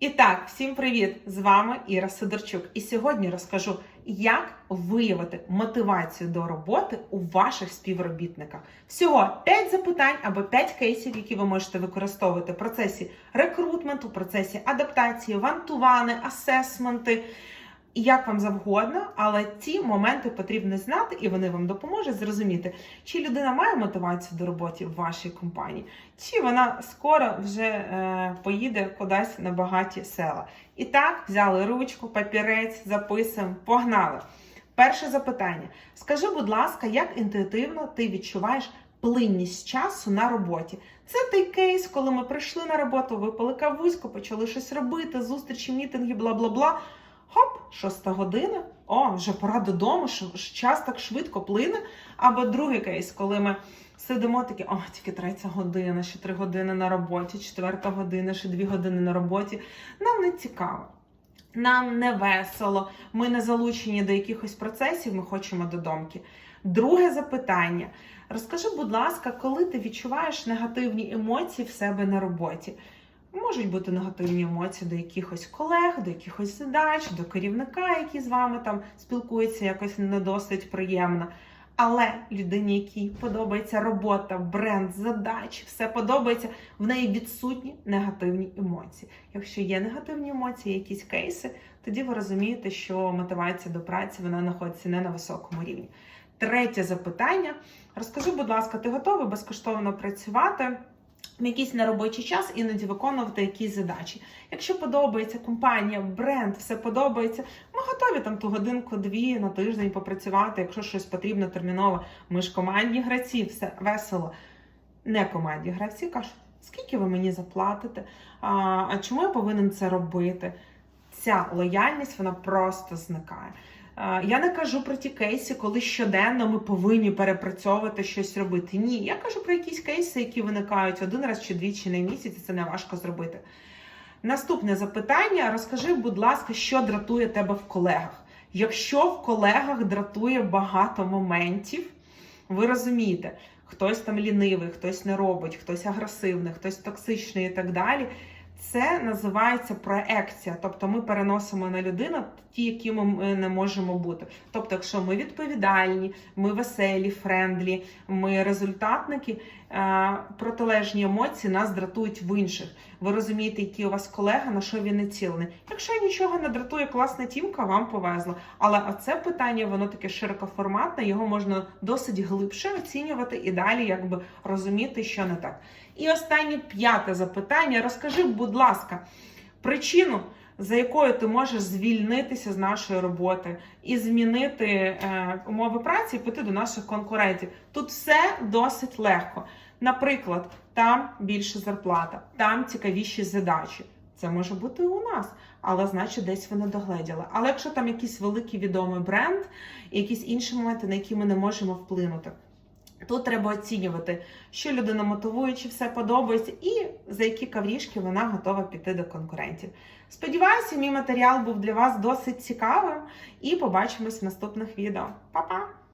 І так, всім привіт! З вами Іра Сидорчук. І сьогодні розкажу, як виявити мотивацію до роботи у ваших співробітниках. Всього 5 запитань або 5 кейсів, які ви можете використовувати в процесі рекрутменту, в процесі адаптації, вантувани, асесменти. І як вам завгодно, але ці моменти потрібно знати, і вони вам допоможуть зрозуміти, чи людина має мотивацію до роботи в вашій компанії, чи вона скоро вже е, поїде кудись на багаті села. І так, взяли ручку, папірець, записуємо, погнали. Перше запитання: скажи, будь ласка, як інтуїтивно ти відчуваєш плинність часу на роботі? Це той кейс, коли ми прийшли на роботу, випили кавуську, почали щось робити, зустрічі, мітинги, бла бла бла. Шоста година. О, вже пора додому, що час так швидко плине. Або другий кейс, коли ми сидимо такі, о, тільки третя година, ще три години на роботі, четверта година, ще дві години на роботі. Нам не цікаво. Нам не весело, ми не залучені до якихось процесів, ми хочемо додомки. Друге запитання. Розкажи, будь ласка, коли ти відчуваєш негативні емоції в себе на роботі? Можуть бути негативні емоції до якихось колег, до якихось задач, до керівника, який з вами там спілкується якось не досить приємно. Але людині, якій подобається робота, бренд, задачі, все подобається, в неї відсутні негативні емоції. Якщо є негативні емоції, якісь кейси, тоді ви розумієте, що мотивація до праці вона знаходиться не на високому рівні. Третє запитання: розкажи, будь ласка, ти готовий безкоштовно працювати? В якийсь неробочий час іноді виконувати якісь задачі. Якщо подобається компанія, бренд, все подобається, ми готові там ту годинку-дві на тиждень попрацювати, якщо щось потрібно терміново. Ми ж командні гравці, все весело. Не командні гравці кажуть, скільки ви мені заплатите? А чому я повинен це робити? Ця лояльність вона просто зникає. Я не кажу про ті кейси, коли щоденно ми повинні перепрацьовувати щось робити. Ні, я кажу про якісь кейси, які виникають один раз чи двічі на місяць, і це не важко зробити. Наступне запитання: розкажи, будь ласка, що дратує тебе в колегах? Якщо в колегах дратує багато моментів, ви розумієте, хтось там лінивий, хтось не робить, хтось агресивний, хтось токсичний і так далі. Це називається проекція, тобто ми переносимо на людину ті, які ми не можемо бути. Тобто, якщо ми відповідальні, ми веселі, френдлі, ми результатники, е, протилежні емоції нас дратують в інших. Ви розумієте, який у вас колега, на що він націлений. Якщо нічого не дратує, класна тімка, вам повезло. Але оце питання, воно таке широкоформатне, його можна досить глибше оцінювати і далі, якби розуміти, що не так. І останнє п'яте запитання. Розкажи, будь ласка, причину, за якою ти можеш звільнитися з нашої роботи і змінити е, умови праці і піти до наших конкурентів. Тут все досить легко. Наприклад, там більша зарплата, там цікавіші задачі. Це може бути у нас, але значить десь ви не догледіли. Але якщо там якийсь великий відомий бренд і якісь інші моменти, на які ми не можемо вплинути. Тут треба оцінювати, що людина мотивує, чи все подобається, і за які каврішки вона готова піти до конкурентів. Сподіваюся, мій матеріал був для вас досить цікавим, і побачимось в наступних відео. Па-па!